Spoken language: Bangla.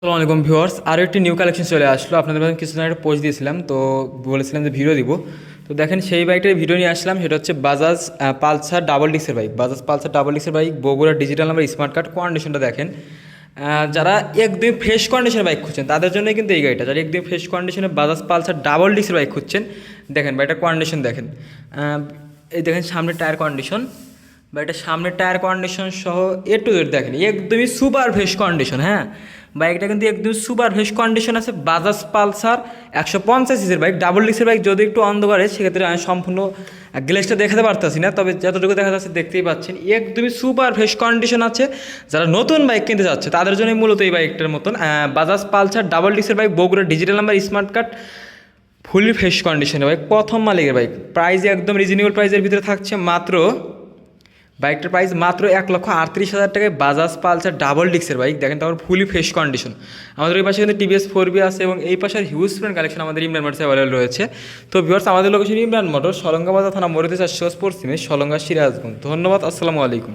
আসসালামু আলাইকুম ভিউয়ার্স আরও একটি নিউ কালেকশন চলে আসলো। আপনাদের মাঝে কিছুদিন একটা পোস্ট দিয়েছিলাম, তো বলেছিলাম যে ভিডিও দিব। তো দেখেন সেই বাইকটার ভিডিও নিয়ে আসলাম, সেটা হচ্ছে বাজাজ পালসার ডাবল ডিক্সের bike Bajaj Pulsar double ডিক্সের bike Bogura digital number smart card কন্ডিশনটা দেখেন। যারা একদম ফ্রেশ কন্ডিশনের বাইক খুঁজছেন, তাদের জন্যই কিন্তু এই গাড়িটা। যারা একদম ফ্রেশ কন্ডিশনে বাজাজ পালসার ডাবল ডিক্সের বাইক খুঁজছেন, দেখেন বাইকটার কন্ডিশন দেখেন। এই দেখেন সামনে টায়ার কন্ডিশন বা এটা সামনের টায়ার কন্ডিশন সহ এ টু জেড দেখেন, একদমই সুপার ফ্রেশ কন্ডিশন হ্যাঁ বাইকটা কিন্তু একদম সুপার ফ্রেশ কন্ডিশন আছে বাজাজ পালসার একশো পঞ্চাশ সিসির বাইক ডাবল ডিক্সের বাইক যদি একটু অন্ধকারে, সেক্ষেত্রে আমি সম্পূর্ণ গ্লেসটা দেখাতে পারতেছি না, তবে যতটুকু দেখা যাচ্ছে দেখতেই পাচ্ছেন, একদমই সুপার ফ্রেশ কন্ডিশন আছে। যারা নতুন বাইক কিনতে যাচ্ছে, তাদের জন্য মূলত এই বাইকটার মতন Bajaj Pulsar double ডিক্সের bike Bogura digital number smart card fully fresh কন্ডিশনের বাইক প্রথম মালিকের বাইক প্রাইস একদম রিজনেবল প্রাইসের ভিতরে থাকছে, মাত্র বাইকটার প্রাইস মাত্র এক লক্ষ আটত্রিশ হাজার টাকায় বাজাজ পালসার ডাবল ডিক্সের বাইক দেখেন তারপর ফুলি ফ্রেশ কন্ডিশন আমাদের এই পাশে কিন্তু টিভিএস ফোর বি আছে এবং এই পাশের হিউজ ফ্রেন্ড কালেকশন আমাদের ইমরান মোটরস অ্যাভেলেবল রয়েছে। তো ভিউয়ার্স আমাদের লোকেশন ইমরান মোটর সলঙ্গাবাদ থানা মরিতে চারশো পশ্চিমে সলঙ্গা সিরাজগঞ্জ ধন্যবাদ, আসসালামু আলাইকুম।